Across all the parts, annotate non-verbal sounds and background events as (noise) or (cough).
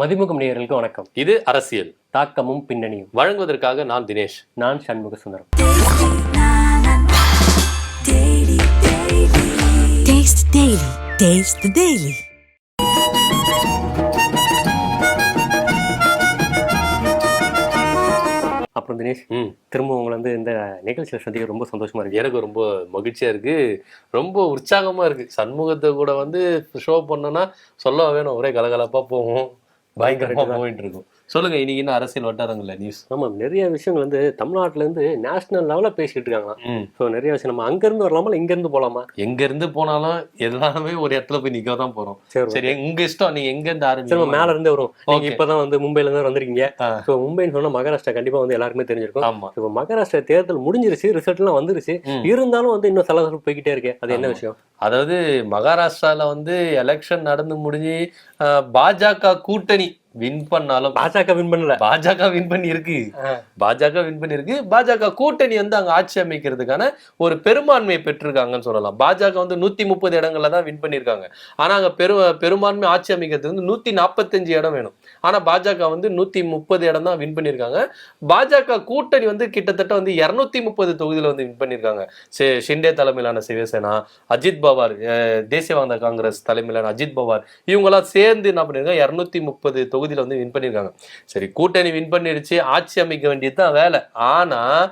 மதிமுகம் நேயர்களுக்கு வணக்கம். இது அரசியல். தாக்கமும் பின்னணியும். வழங்குவதற்காக நான் தினேஷ். நான் Shanmuga Sundaram. Taste the Daily. Taste the Daily. அப்புறம் தினேஷ் ம். திரும்ப உங்களை வந்து இந்த நிகழ்ச்சியில் சந்திக்க ரொம்ப சந்தோஷமா இருக்கு. எனக்கு ரொம்ப மகிழ்ச்சியா இருக்கு. ரொம்ப உற்சாகமா இருக்கு. சண்முகத்தை கூட வந்து ஷோ பண்ணோம்னா சொல்ல வேணும். ஒரே கலகலப்பா போகும் பயங்கரமா போயிட்டு இருக்கும். சொல்லுங்க இன்னைக்கு என்ன அரசியல் வட்டாரங்கள்ல நியூஸ் ஆமாம் நிறைய விஷயங்கள் வந்து தமிழ்நாட்டுல இருந்து நேஷனல் லெவலில் பேசிக்கிட்டு இருக்காங்களாம் ஸோ நிறைய விஷயம் நம்ம அங்கேருந்து வரலாமா இல்லை இங்கேருந்து போகலாமா எங்க இருந்து போனாலும் எல்லாமே ஒரு இடத்துல போய் நிக்க தான் போறோம். சரி உங்க இஷ்டம் நீங்க எங்க இருந்து ஆரம்பிச்சு மேல இருந்தே வரும் நீங்க Okay. இப்பதான் வந்து மும்பைல இருந்து வந்திருக்கீங்க. ஸோ மும்பைன்னு சொன்னா மகாராஷ்டிரா கண்டிப்பா வந்து எல்லாருக்குமே தெரிஞ்சிருக்கும். ஆமா. இப்போ மகாராஷ்டிரா தேர்தல் முடிஞ்சிருச்சு ரிசல்ட் எல்லாம் வந்துருச்சு. இருந்தாலும் வந்து இன்னும் சலசலப்பு போய்கிட்டே இருக்கு. அது என்ன. விஷயம்? அதாவது மகாராஷ்டிரால வந்து எலெக்ஷன் நடந்து முடிஞ்சு பாஜக கூட்டணி வின் பண்ணாலும் பாஜக வின் பண்ணல. பாஜக வின் பண்ணி இருக்கு. பாஜக வின் பண்ணிருக்கு பாஜக கூட்டணி வந்து அங்க ஆட்சி அமைக்கிறதுக்கான ஒரு பெரும்பான்மையை பெற்றிருக்காங்கன்னு சொல்லலாம். பாஜக வந்து நூத்தி முப்பது இடங்கள்ல தான் வின் பண்ணியிருக்காங்க. ஆனா அங்க பெரு பெரும்பான்மை ஆட்சி அமைக்கிறதுக்கு வந்து நூத்தி நாற்பத்தஞ்சு இடம் வேணும். ஆனா பாஜக வந்து நூத்தி முப்பது இடம் தான் வின் பண்ணியிருக்காங்க. பாஜக கூட்டணி வந்து கிட்டத்தட்ட வந்து இருநூத்தி முப்பது தொகுதியில வந்து வின் பண்ணியிருக்காங்க. ஷி- ஷிண்டே தலைமையிலான சிவசேனா அஜித் பவார் தேசியவாத காங்கிரஸ் தலைமையிலான அஜித் பவார் இவங்கெல்லாம் சேர்ந்து என்ன பண்ணிருக்காங்க இருநூத்தி முப்பது தொகுதியில் வந்து வின் பண்ணியிருக்காங்க சரி கூட்டணி வின் பண்ணிடுச்சு ஆட்சி அமைக்க வேண்டியது தான் வேலை. ஆனால்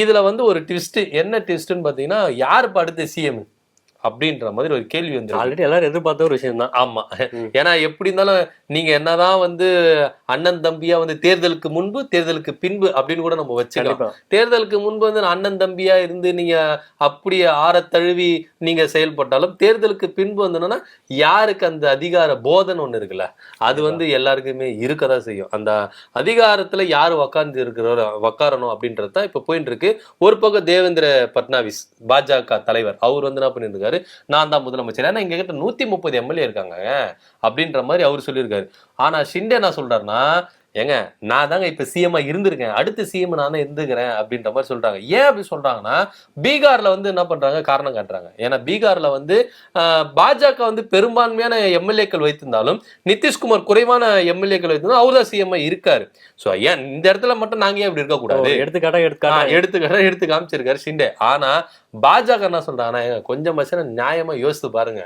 இதில் வந்து ஒரு ட்விஸ்ட்டு என்ன ட்விஸ்ட்டுன்னு பார்த்தீங்கன்னா யார் இப்ப அடுத்த சிஎம் அப்படின்ற மாதிரி ஒரு கேள்வி வந்து ஆல்ரெடி எல்லாரும் எதிர்பார்த்த ஒரு விஷயம் தான் ஆமா. ஏன்னா எப்படி இருந்தாலும் நீங்க என்னதான் வந்து அண்ணன் தம்பியா வந்து தேர்தலுக்கு முன்பு தேர்தலுக்கு பின்பு அப்படின்னு கூட நம்ம வச்சுக்கலாம். தேர்தலுக்கு முன்பு வந்து அண்ணன் தம்பியா இருந்து நீங்க அப்படியே ஆற தழுவி நீங்க செயல்பட்டாலும் தேர்தலுக்கு பின்பு வந்தோம்னா யாருக்கு அந்த அதிகார போதனை ஒண்ணு இருக்குல்ல அது வந்து எல்லாருக்குமே இருக்கதான் செய்யும். அந்த அதிகாரத்துல யார் உக்காந்து இருக்கிறோம் உக்காரணும் அப்படின்றது தான் இப்ப போயிட்டு இருக்கு ஒரு பக்கம் தேவேந்திர பட்னாவிஸ் பாஜக தலைவர் அவர் வந்து என்ன பண்ணியிருக்காரு நான் தான் முதலமைச்சர். ஏன்னா எங்க கிட்ட நூத்தி முப்பது எம்எல்ஏ இருக்காங்க. அப்படின்ற மாதிரி அவர் சொல்லியிருக்காரு. ஆனா ஷிண்டே என்ன சொல்றாருன்னா ஏங்க நான் தாங்க இப்ப சிஎம்ஆ இருந்திருக்கேன். அடுத்த சிஎம் நான் தான் இருந்துக்கிறேன் அப்படின்ற மாதிரி சொல்றாங்க. ஏன் அப்படி சொல்றாங்கன்னா பீகார்ல வந்து என்ன பண்றாங்க? காரணம் காட்டுறாங்க. ஏன்னா பீகார்ல வந்து ஆஹ், பாஜக வந்து பெரும்பான்மையான எம்எல்ஏக்கள் வைத்திருந்தாலும் நிதிஷ்குமார் குறைவான எம்எல்ஏக்கள் வைத்திருந்தாலும் அவர் தான் சிஎம்ஆ இருக்காரு. சோ ஏன் இந்த இடத்துல மட்டும் நாங்க ஏன் இப்படி இருக்க கூடாது எடுத்துக்காட்டா எடுத்துக்காட்டா. எடுத்துக்கிட்ட எடுத்து காமிச்சிருக்காரு ஷிண்டே. ஆனா பாஜக என்ன சொல்றாங்கன்னா ஏங்க, கொஞ்சம் மச்சன நியாயமா யோசித்து பாருங்க.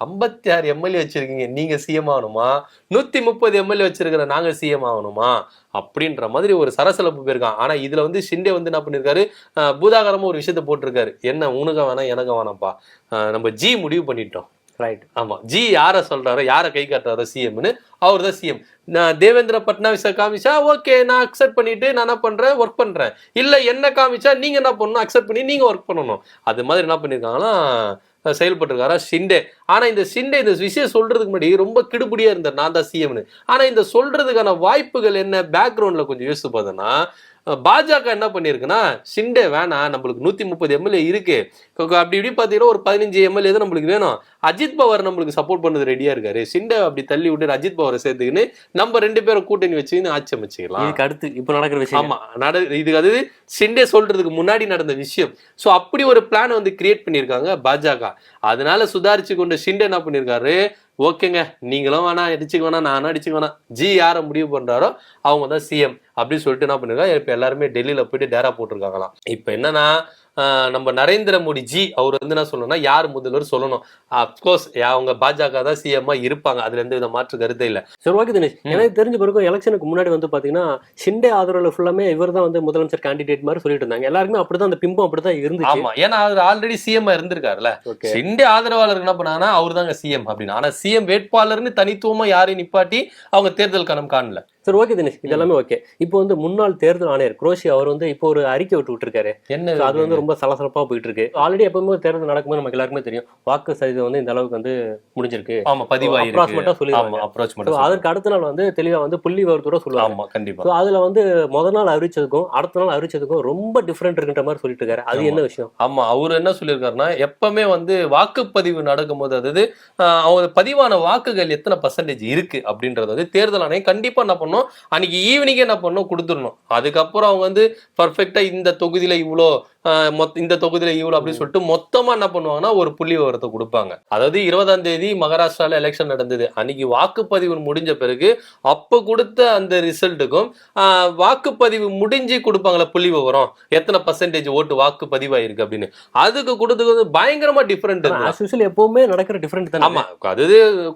ஐம்பத்தி ஆறு எம்எல்ஏ வச்சிருக்கீங்க. நீங்க சிஎம் ஆகணுமா? நூத்தி முப்பது எம்எல்ஏ வச்சிருக்கிற நாங்க சிஎம் ஆகணுமா? அப்படின்ற மாதிரி ஒரு சலசலப்பு போயிருக்கான். ஆனா இதுல வந்து ஷிண்டே வந்து என்ன பண்ணிருக்காரு? அஹ், பூதாகரமா ஒரு விஷயத்த போட்டிருக்காரு. என்ன உனக்கு வேணாம் எனக்கு வேணாம்ப்பா. நம்ம ஜி முடிவு பண்ணிட்டோம். ரைட் ஆமா. ஜி யாரை சொல்றாரோ? யாரை கை காட்டுறாரோ? சிஎம்னு அவர் தான் சிஎம் நான் தேவேந்திர பட்னாவிஸை காமிச்சா ஓகே நான் அக்செப்ட் பண்ணிட்டு நான் என்ன பண்றேன்? ஒர்க் பண்றேன். இல்ல என்ன காமிச்சா நீங்க என்ன பண்ணணும்? அக்செப்ட் பண்ணி நீங்க ஒர்க் பண்ணணும். அது மாதிரி என்ன பண்ணிருக்காங்கன்னா செயல்பட்டிருக்காரா? ஷிண்டே. ஆனால் இந்த ஷிண்டே இந்த விஷயம் சொல்றதுக்கு முன்னாடி ரொம்ப கிடுபடியாக இருந்தார். நான் தான் சிஎம்னு ஆனால் இந்த சொல்றதுக்கான வாய்ப்புகள் என்ன? பேக்ரவுண்டில் கொஞ்சம் யோசிச்சு பார்த்தோன்னா பாஜக என்ன பண்ணிருக்குன்னா ஷிண்டே வேணாம் நம்மளுக்கு நூத்தி முப்பது எம்எல்ஏ இருக்கு. அப்படி இப்படி பாத்தீங்கன்னா ஒரு பதினஞ்சு எம்எல்ஏ தான் நம்மளுக்கு வேணும். அஜித் பவார் நம்மளுக்கு சப்போர்ட் பண்ணது ரெடியா இருக்காரு. ஷிண்டே அப்படி தள்ளி விட்டு அஜித் பவாரை சேர்த்துக்கின்னு நம்ம ரெண்டு பேரும் கூட்டணி வச்சுக்கின்னு ஆட்சி அமைச்சிக்கலாம். இதுக்கு அடுத்து இப்போ நடக்கிற விஷயம் ஆமா நட இதுக்கு அது ஷிண்டே சொல்றதுக்கு முன்னாடி நடந்த விஷயம். சோ அப்படி ஒரு பிளான் வந்து கிரியேட் பண்ணியிருக்காங்க பாஜக. அதனால சுதாரிச்சு கொண்ட ஷிண்டே என்ன பண்ணியிருக்காரு? ஓகேங்க நீங்களும் வேணாம் அடிச்சுக்க வேணாம் நானும் அடிச்சுக்க வேணாம். ஜி யாரை முடிவு பண்றாரோ அவங்க தான் சிஎம் அப்படின்னு சொல்லிட்டு என்ன பண்ணிருக்காங்க? இப்ப எல்லாருமே டெல்லியில போயிட்டு டேரா போட்டிருக்காங்களாம். இப்ப என்னன்னா நம்ம நரேந்திர மோடி ஜி அவர் வந்து என்ன சொல்லணும்னா யார் முதல்வர் சொல்லணும்? அப்கோர்ஸ் அவங்க பாஜக தான் சிஎம்மா இருப்பாங்க. அதுல எந்த வித மாற்று கருத்தே இல்ல. சரி ஓகே தினேஷ். எனக்கு தெரிஞ்ச பிறகு எலெக்ஷனுக்கு முன்னாடி வந்து பாத்தீங்கன்னா ஷிண்டே ஆதரவுல ஃபுல்லாமே இவர் தான் வந்து முதலமைச்சர் கேண்டிடேட் மாதிரி சொல்லிட்டு இருந்தாங்க. எல்லாருக்குமே அப்படிதான் அந்த பிம்பம் அப்படிதான் இருந்துச்சு. ஆமா. ஏன்னா அவர் ஆல்ரெடி சிஎம் இருந்திருக்காருல்ல. சிண்டே ஆதரவாளர் என்ன பண்ணாங்கன்னா அவர் தாங்க சிஎம் அப்படின்னு. ஆனா சிஎம் வேட்பாளர்னு தனித்துவமா யாரையும் நிப்பாட்டி அவங்க தேர்தல் கணம் காணல. சரி ஓகே தினேஷ் இது எல்லாமே ஓகே இப்போ வந்து முன்னாள் தேர்தல் ஆணையர் குரோஷி அவர் வந்து இப்போ ஒரு அறிக்கை விட்டு விட்டுருக்காரு. என்ன அது வந்து ரொம்ப சலசலப்பா போயிட்டு இருக்கு ஆல்ரெடி எப்பவுமே தேர்தல் நடக்கும்போது நமக்கு எல்லாருக்குமே தெரியும். வாக்கு சதவீதம் வந்து இந்த அளவுக்கு வந்து முடிஞ்சிருக்கு. ஆமா பதிவாயிருக்கு. ஆ சொல்லிடுவாங்க. அப்ரோச் மட்டும் அதற்கு அடுத்த நாள் வந்து தெளிவா வந்து புள்ளி விவரத்தோட சொல்லுவாங்க ஆமா கண்டிப்பா. அதுல வந்து முத நாள் அறிவிச்சதுக்கும் அடுத்த நாள் அறிவிச்சதுக்கும் ரொம்ப டிஃப்ரெண்ட் இருக்குன்ற மாதிரி சொல்லிட்டு இருக்காரு. அது. என்ன விஷயம்? ஆமா அவர் என்ன சொல்லியிருக்காருன்னா எப்பவுமே வந்து வாக்குப்பதிவு நடக்கும்போது அதாவது அவங்க பதிவான வாக்குகள் எத்தனை பர்சன்டேஜ் இருக்கு அப்படின்றது வந்து தேர்தல் ஆணையம் கண்டிப்பா என்ன பண்ணும்? அன்னைக்கு ஈவினிங்கே என்ன பண்ணும் கொடுத்துடணும். அதுக்கப்புறம் அவங்க வந்து பர்ஃபெக்டாக இந்த தொகுதியில் இவ்வளோ மொத்த இந்த தொகுதியில இவ்வளவு அப்படின்னு சொல்லிட்டு மொத்தமா என்ன பண்ணுவாங்கன்னா ஒரு புள்ளி விவரத்தை கொடுப்பாங்க. அதாவது இருபதாம் தேதி மகாராஷ்டிரால எலெக்ஷன் நடந்தது. அன்னைக்கு வாக்குப்பதிவு முடிஞ்ச பிறகு அப்ப கொடுத்த அந்த ரிசல்ட்டுக்கும் வாக்குப்பதிவு முடிஞ்சு கொடுப்பாங்களா புள்ளி விவரம். எத்தனை பர்சன்டேஜ் ஓட்டு வாக்குப்பதிவாயிருக்கு அப்படின்னு. அதுக்கு கொடுத்தது வந்து பயங்கரமா டிஃபரெண்ட் ஆஸ் எப்பவுமே நடக்கிற டிஃபரெண்ட் தானே. ஆமா அது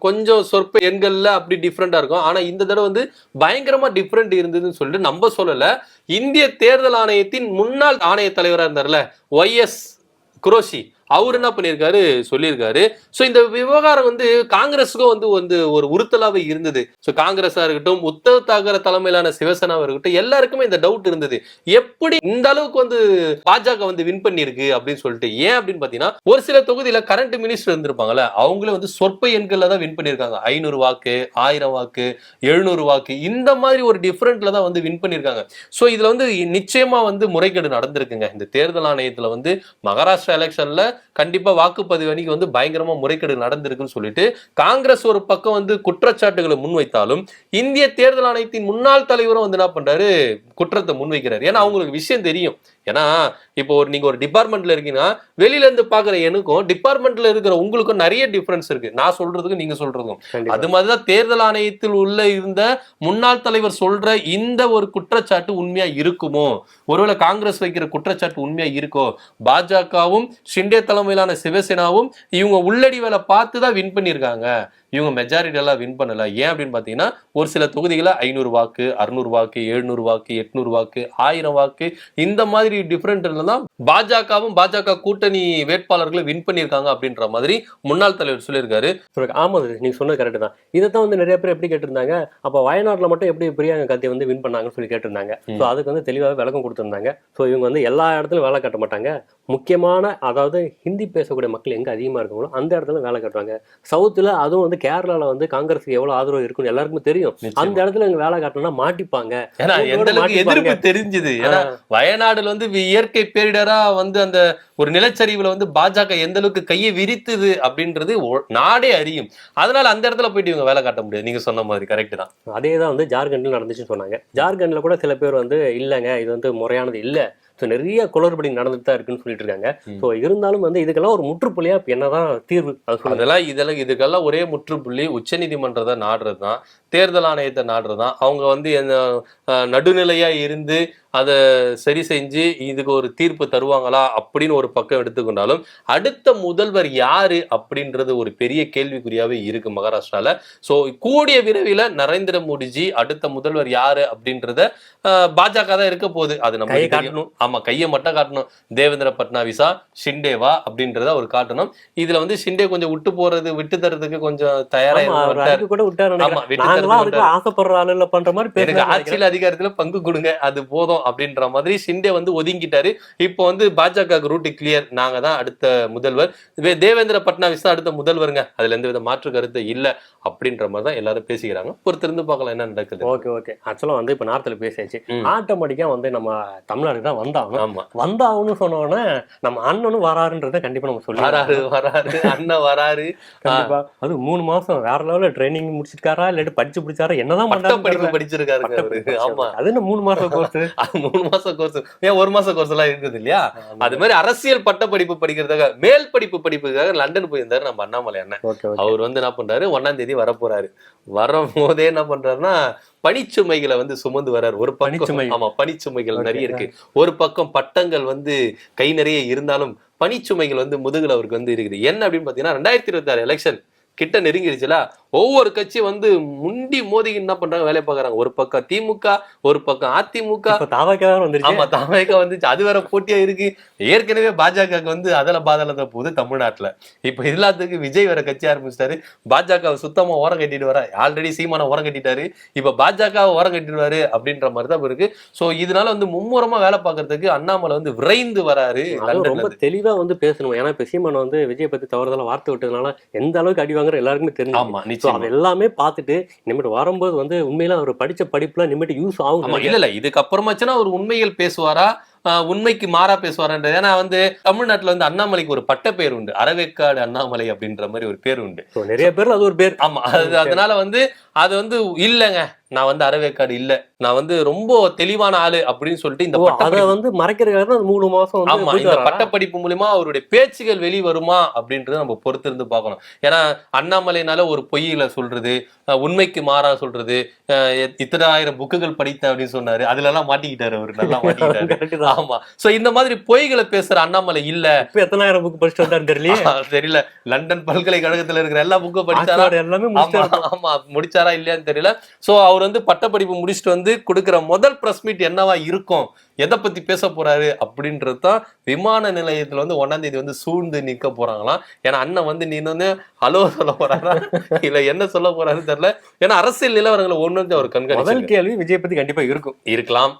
கொஞ்சம் சொற்ப எண்கள்ல அப்படி டிஃப்ரெண்டா இருக்கும். ஆனா இந்த தடவை வந்து பயங்கரமா டிஃப்ரெண்ட் இருந்ததுன்னு சொல்லிட்டு நம்ம சொல்லல. இந்திய தேர்தல் ஆணையத்தின் முன்னாள் ஆணைய தலைவரா இருந்தார்ல ஒய் எஸ் குரோஷி. அவர் என்ன பண்ணியிருக்காரு? சொல்லியிருக்காரு. ஸோ இந்த விவகாரம் வந்து காங்கிரஸுக்கும் வந்து வந்து ஒரு உறுத்தலாகவே இருந்தது. ஸோ காங்கிரஸாக இருக்கட்டும் உத்தவ் தாக்கர தலைமையிலான சிவசேனாவாக இருக்கட்டும் எல்லாருக்குமே இந்த டவுட் இருந்தது. எப்படி இந்த அளவுக்கு வந்து பாஜக வந்து வின் பண்ணியிருக்கு அப்படின்னு சொல்லிட்டு ஏன் அப்படின்னு பார்த்தீங்கன்னா ஒரு சில தொகுதியில் கரண்ட் மினிஸ்டர் இருந்திருப்பாங்கல்ல அவங்களே வந்து சொற்ப எண்களில் தான் வின் பண்ணியிருக்காங்க. ஐநூறு வாக்கு ஆயிரம் வாக்கு எழுநூறு வாக்கு இந்த மாதிரி ஒரு டிஃப்ரெண்ட்டில் தான் வந்து வின் பண்ணியிருக்காங்க. ஸோ இதில் வந்து நிச்சயமாக வந்து முறைகேடு நடந்திருக்குங்க. இந்த தேர்தல் ஆணையத்தில் வந்து மகாராஷ்டிரா எலெக்ஷனில் கண்டிப்பா வாக்குப்பதிவு அன்னைக்கு வந்து பயங்கரமா முறைகேடு நடந்திருக்குன்னு சொல்லிட்டு காங்கிரஸ் ஒரு பக்கம் வந்து குற்றச்சாட்டுகளை முன்வைத்தாலும் இந்திய தேர்தல் ஆணையத்தின் முன்னாள் தலைவரும் வந்து என்ன பண்றாரு குற்றத்தை முன்வைக்கிறாரு. ஏன்னா அவங்களுக்கு விஷயம் தெரியும். ஏன்னா இப்போ ஒரு நீங்க ஒரு டிபார்ட்மெண்ட்ல இருக்கீங்கன்னா வெளியில இருந்து பாக்குற எனக்கும் டிபார்ட்மெண்ட்ல இருக்கிற உங்களுக்கும் நிறைய டிஃபரன்ஸ் இருக்கு. நான் சொல்றதுக்கும் நீங்க சொல்றதுக்கும். அது மாதிரிதான் தேர்தல் ஆணையத்தில் உள்ள இருந்த முன்னாள் தலைவர் சொல்ற இந்த ஒரு குற்றச்சாட்டு உண்மையா இருக்குமோ? ஒருவேளை காங்கிரஸ் வைக்கிற குற்றச்சாட்டு உண்மையா இருக்கோ? பாஜகவும் ஷிண்டே தலைமையிலான சிவசேனாவும் இவங்க உள்ளடி வேலை பார்த்து தான் வின் பண்ணியிருக்காங்க. இவங்க மெஜாரிட்டி எல்லாம் வின் பண்ணல. ஏன் அப்படின்னு பாத்தீங்கன்னா ஒரு சில தொகுதிகளை ஐநூறு வாக்கு அறுநூறு வாக்கு எழுநூறு வாக்கு எட்நூறு வாக்கு ஆயிரம் வாக்கு இந்த மாதிரி டிஃபரெண்ட்ல தான் பாஜகவும் பாஜக கூட்டணி வேட்பாளர்களை வின் பண்ணியிருக்காங்க அப்படின்ற மாதிரி முன்னாள் தலைவர் சொல்லியிருக்காரு. சொல்லுங்க. ஆமா அது நீங்க சொன்னது கரெக்ட் தான். இதை தான் வந்து நிறைய பேர் எப்படி கேட்டிருந்தாங்க? அப்ப வயநாட்டுல மட்டும் எப்படி பிரியாங்க கத்தி வந்து வின் பண்ணாங்கன்னு சொல்லி கேட்டிருந்தாங்க. ஸோ அதுக்கு வந்து தெளிவாக விளக்கம் கொடுத்திருந்தாங்க. ஸோ இவங்க வந்து எல்லா இடத்துலயும் வேலை கட்ட மாட்டாங்க. முக்கியமான அதாவது ஹிந்தி பேசக்கூடிய மக்கள் எங்க அதிகமா இருக்காங்களோ அந்த இடத்துல வேலை கட்டுவாங்க சவுத்துல அதுவும் வந்து கேரளால வந்து காங்கிரஸுக்கு எவ்வளவு ஆதரவு இருக்குன்னு எல்லாருக்குமே தெரியும். அந்த இடத்துல இவங்க வேலை காட்டணும்னா மாட்டிப்பாங்க. ஏன்னா. எதிர்ப்பு தெரிஞ்சது. ஏன்னா வயநாடுல வந்து இயற்கை பேரிடரா வந்து அந்த ஒரு நிலச்சரிவுல வந்து பாஜக எந்த அளவுக்கு கையை விரித்துது அப்படின்றது நாடே அறியும். அதனால அந்த இடத்துல போயிட்டு இவங்க வேலை காட்ட முடியாது. நீங்க சொன்ன மாதிரி கரெக்ட் தான். அதே தான் வந்து ஜார்க்கண்ட்ல நடந்துச்சுன்னு சொன்னாங்க. ஜார்க்கண்ட்ல கூட சில பேர் வந்து இல்லைங்க இது வந்து முறையானது இல்ல. ஸோ நிறைய குளறுபடி நடந்துட்டு தான் இருக்குன்னு சொல்லிட்டு இருக்காங்க. ஸோ இருந்தாலும் வந்து இதுக்கெல்லாம் ஒரு முற்றுப்புள்ளியா இப்ப என்னதான் தீர்வு? அதெல்லாம் இதெல்லாம் இதுக்கெல்லாம் ஒரே முற்றுப்புள்ளி உச்சநீதிமன்றத்தை நாடுறது தான் தேர்தல் ஆணையத்தை நாடுறது தான் அவங்க வந்து என்ன அஹ், நடுநிலையா இருந்து அதை சரி செஞ்சு இதுக்கு ஒரு தீர்ப்பு தருவாங்களா அப்படின்னு ஒரு பக்கம் எடுத்துக்கொண்டாலும் அடுத்த முதல்வர் யாரு அப்படின்றது ஒரு பெரிய கேள்விக்குறியாவே இருக்கு மகாராஷ்டிரால சோ கூடிய விரைவில் நரேந்திர மோடிஜி அடுத்த முதல்வர் யாரு அப்படின்றத பாஜக தான் இருக்க போகுது அது நம்ம காட்டணும். ஆமா கையை மட்டும் காட்டணும் தேவேந்திர பட்னாவிஸா ஷிண்டேவா அப்படின்றத அவர் காட்டணும் இதுல வந்து ஷிண்டே கொஞ்சம் விட்டு போறது விட்டு தரதுக்கு கொஞ்சம் தயாரா ஆமா, அவர் இருந்தார். அதுக்கு கூட விட்டாரு ஆமா, நினைக்கிறேன். விட்டு தரது அதுக்கு ஆசைப்படுற ஆளுல பண்ற மாதிரி எனக்கு. ஆட்சியில் அதிகாரத்துல பங்கு கொடுங்க அது போதும் அப்படின்ற மாதிரி ஷிண்டே வந்து ஒதுங்கிட்டாரு. இப்போ வந்து பாஜக ரூட் கிளியர் நாங்க தான் அடுத்த முதல்வர். தேவேந்திர பட்னாவிஸ் தான் அடுத்த முதல்வருங்க. அதுல எந்த வித மாற்று கருத்து இல்ல அப்படின்ற மாதிரி தான் எல்லாரும் பேசிக்கிறாங்க. பொறுத்திருந்து பார்க்கலாம் என்ன நடக்குது. Okay okay. ஆக்சுவலா வந்து இப்ப நார்த்ல பேசியாச்சு. ஆட்டோமேட்டிக்கா வந்து நம்ம தமிழ்நாடு தான் வந்தாகணும். ஆமா. வந்தாகணும்னு சொன்ன உடனே நம்ம அண்ணனும் வராருன்றத கண்டிப்பா நம்ம சொல்லி வராரு வராரு. அண்ணன் வராரு. கண்டிப்பா. அது மூணு மாசம் வேற லெவல்ல ட்ரைனிங் முடிச்சிருக்காரா இல்லாட்டி படிச்சு பிடிச்சாரா என்னதான் படிப்பு படிப்பு ஆமா. அது என்ன மூணு மாசம் கோர்ஸ் (laughs) மூணு மாசம் கோர்ஸ் ஏன் ஒரு மாசம் கோர்ஸ் எல்லாம் இருக்குது இல்லையா? அது மாதிரி அரசியல் பட்ட படிப்பு படிக்கிறதுக்காக மேல் படிப்பு படிப்புக்காக லண்டன் போயிருந்தாரு நம்ம அண்ணாமலை அண்ணன். அவர் வந்து என்ன பண்றாரு? ஒன்னாம் தேதி வரப்போறாரு. வரும்போதே என்ன பண்றாருன்னா பனிச்சுமைகளை வந்து சுமந்து வர்றாரு. ஒரு பனிச்சுமை. ஆமா பனிச்சுமைகள். நிறைய இருக்கு. ஒரு பக்கம் பட்டங்கள் வந்து கை நிறைய இருந்தாலும் பனிச்சுமைகள் வந்து முதுகுல அவருக்கு வந்து இருக்குது. என்ன அப்படின்னு பாத்தீங்கன்னா ரெண்டாயிரத்தி இருபத்தி ஆறு எலெக்ஷன் கிட்ட நெருங்கிடுச்சுல ஒவ்வொரு கட்சி வந்து முண்டி மோதி என்ன பண்றாங்க வேலையை பாக்குறாங்க ஒரு பக்கம் திமுக ஒரு பக்கம் அதிமுக. தாவக்கா வந்துருச்சு. ஆமா வந்துச்சு. அது வேற போட்டியா இருக்கு. ஏற்கனவே பாஜகவுக்கு வந்து அதல பாதளத்தை போகுது தமிழ்நாட்டுல. இப்ப எல்லாத்துக்கு விஜய் வேற கட்சி ஆரம்பிச்சிட்டாரு. பாஜக சுத்தமா ஓரம் கட்டிட்டு வர ஆல்ரெடி சீமான ஓரம் கட்டிட்டாரு. இப்ப பாஜக ஓரம் கட்டிடுவாரு அப்படின்ற மாதிரி தான் இருக்கு. சோ இதனால வந்து மும்முரமா வேலை பார்க்கறதுக்கு அண்ணாமலை வந்து விரைந்து வராரு ரொம்ப தெளிவா வந்து பேசணும். ஏன்னா இப்ப சீமான் வந்து விஜய் பத்தி தவறுதலா வார்த்தை விட்டதுனால எந்த அளவுக்கு அடி வாங்குற எல்லாருக்குமே தெரியும் ஆமா நிச்சயமா. அது எல்லாமே பார்த்துட்டு இனிமேட்டு வரும்போது வந்து உண்மையில அவர் படிச்ச படிப்புல இனிமேட்டு யூஸ் ஆகும் இல்ல இல்ல இதுக்கு அப்புறமாச்சுன்னா அவர் உண்மைகள் பேசுவாரா? உண்மைக்கு மாறா பேசுவாருன்றது. ஏன்னா வந்து தமிழ்நாட்டுல வந்து அண்ணாமலைக்கு ஒரு பட்ட பேர் உண்டு. அறவேக்காடு அண்ணாமலை அப்படின்ற மாதிரி ஒரு பேர் உண்டு. நிறைய பேர்ல அது ஒரு பேர். ஆமா அது அதனால வந்து அது வந்து இல்லைங்க. நான் வந்து அறவேக்காடு இல்ல. நான் வந்து ரொம்ப தெளிவான ஆளு அப்படின்னு சொல்லிட்டு இந்த அத வந்து மறைக்கிறதுக்காக மூணு மாசம் ஆமா இந்த? பட்டப்படிப்பு மூலியமா அவருடைய பேச்சுகள் வெளிவருமா அப்படின்றத நம்ம பொறுத்திருந்து பார்க்கணும். ஏன்னா அண்ணாமலைனால ஒரு பொய்யில சொல்றது உண்மைக்கு மாறா சொல்றது அஹ், எத்- இத்தனை ஆயிரம் புக்குகள் படித்தேன் அப்படின்னு சொன்னாரு. அதுல எல்லாம் மாட்டிக்கிட்டாரு அவரு. நல்லா (laughs) மாட்டிக்கிட்டாரு. ஆமா. சோ இந்த மாதிரி பொய்களை பேசுற அண்ணாமலை இல்ல. இப்ப எத்தனாயிரம் புக் படிச்சுட்டு வந்தாரு தெரியலையே? ஆஹ், தெரியல. லண்டன் பல்கலைக்கழகத்துல இருக்கிற எல்லா புக்கும் படிச்சாரா? எல்லாமே ஆமா முடிச்சாரா இல்லையான்னு தெரியல. சோ அவர் வந்து பட்டப்படிப்பு முடிச்சுட்டு வந்து கொடுக்கிற முதல் பிரஸ் மீட் என்னவா இருக்கும்? எதை பத்தி பேச போறாரு? அப்படின்றது தான் விமான நிலையத்துல வந்து ஒன்னாம் தேதி வந்து சூழ்ந்து நிக்க போறாங்களாம். ஏன்னா அண்ணன் வந்து நீ வந்து ஹலோ சொல்ல போறாரா? இல்ல என்ன சொல்ல போறாருன்னு தெரியல. ஏன்னா அரசியல் நிலவரங்களை ஒண்ணு வந்து அவர் முதல் கண்காணிச்சு கேள்வி விஜய் பத்தி கண்டிப்பா இருக்கும். இருக்கலாம்.